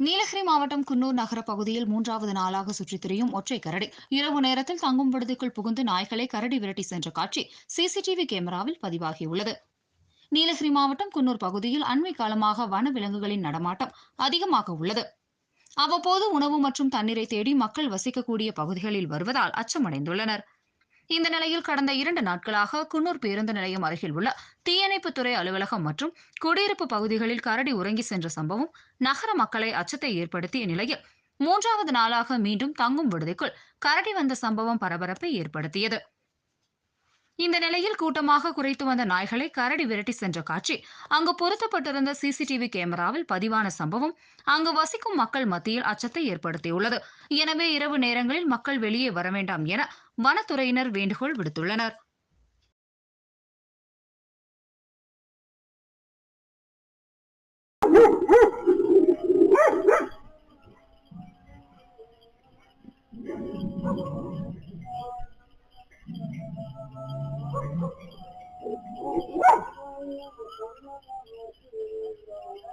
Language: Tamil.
நீலகிரி மாவட்டம் குன்னூர் நகர பகுதியில் மூன்றாவது நாளாக சுற்றித் திரியும் ஒற்றை கரடி. இரவு நேரத்தில் தங்கும் விடுதிக்குள் புகுந்து நாய்களை கரடி விரட்டி சென்ற காட்சி சிசிடிவி கேமராவில் பதிவாகியுள்ளது. நீலகிரி மாவட்டம் குன்னூர் பகுதியில் அண்மை காலமாக வனவிலங்குகளின் நடமாட்டம் அதிகமாக உள்ளது. அவ்வப்போது உணவு மற்றும் தண்ணீரை தேடி மக்கள் வசிக்கக்கூடிய பகுதிகளில் வருவதால் அச்சமடைந்துள்ளனர். இந்த நிலையில் கடந்த இரண்டு நாட்களாக குன்னூர் பேருந்து நிலையம் அருகில் உள்ள தீயணைப்புத்துறை அலுவலகம் மற்றும் குடியிருப்பு பகுதிகளில் கரடி உறங்கி சென்ற சம்பவம் நகர மக்களை அச்சத்தை ஏற்படுத்திய நிலையில் மூன்றாவது நாளாக மீண்டும் தங்கும் விடுதிக்குள் கரடி வந்த சம்பவம் பரபரப்பை ஏற்படுத்தியது. இந்த நிலையில் கூட்டமாக குறைத்து வந்த நாய்களை கரடி விரட்டி சென்ற காட்சி அங்கு பொருத்தப்பட்டிருந்த சிசிடிவி கேமராவில் பதிவான சம்பவம் அங்கு வசிக்கும் மக்கள் மத்தியில் அச்சத்தை ஏற்படுத்தியுள்ளது எனவே இரவு நேரங்களில் மக்கள் வெளியே வர வேண்டாம் என வனத்துறையினர் வேண்டுகோள் விடுத்துள்ளனர் Thank you. Thank you.